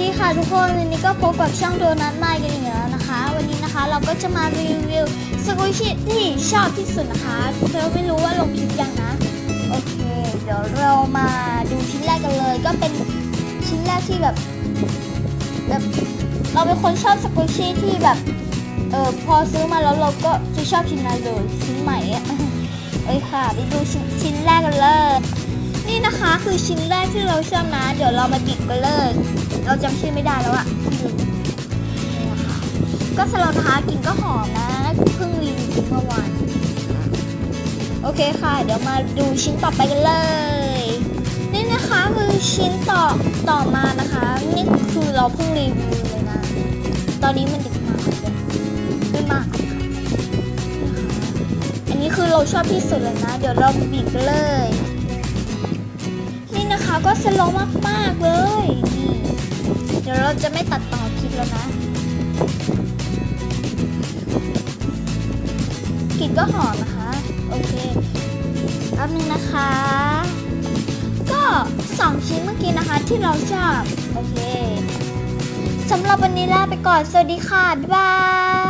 ดีค่ะทุกคนวันนี้ก็พบกับช่องโดนัทไมค์กันอีกแล้วนะคะ วันนี้นะคะเราก็จะมารีวิวสกุชิที่ชอบที่สุดนะคะเธอไม่รู้ว่าลงคลิปยังนะโอเค เดี๋ยวเรามาดูชิ้นแรกกันเลย ก็เป็นชิ้นแรกที่แบบแบบเราเป็นคนชอบสกุชิที่แบบเออพอซื้อมาแล้วเราก็จะชอบชิ้นนั้นเลยชิ้นใหม่อะเอ้ยค่ะไปดูชิ้นชิ้นแรกกันเลย นี่นะคะคือชิ้นแรกที่เราชอบนะ เดี๋ยวเรามาดิบกันเลยเราจำชื่อไม่ได้แล้วอะลืมนี่นะคะก็สโลทากินก็หอมนะเพิ่งรีวิวเมื่อวานโอเคค่ะ เดี๋ยวมาดูชิ้นต่อไปกันเลย นี่นะคะคือชิ้นต่อต่อมานะคะ นี่คือเราเพิ่งรีวิวเลยนะ ตอนนี้มันดึกมากเลยไม่มากค่ะนี่ค่ะอันนี้คือเราชอบที่สุดเลยนะ เดี๋ยวเราบีบกันเลย นี่นะคะก็สโลว์มากๆเลยนี่เดี๋ยวเราจะไม่ตัดต่อคลิปแล้วนะกลิ่นก็หอมนะคะ โอเคแป๊บนึงนะคะ ก็สองชิ้นเมื่อกี้นะคะที่เราชอบ โอเคสำหรับวันนี้ลาไปก่อน สวัสดีค่ะ บ๊ายบาย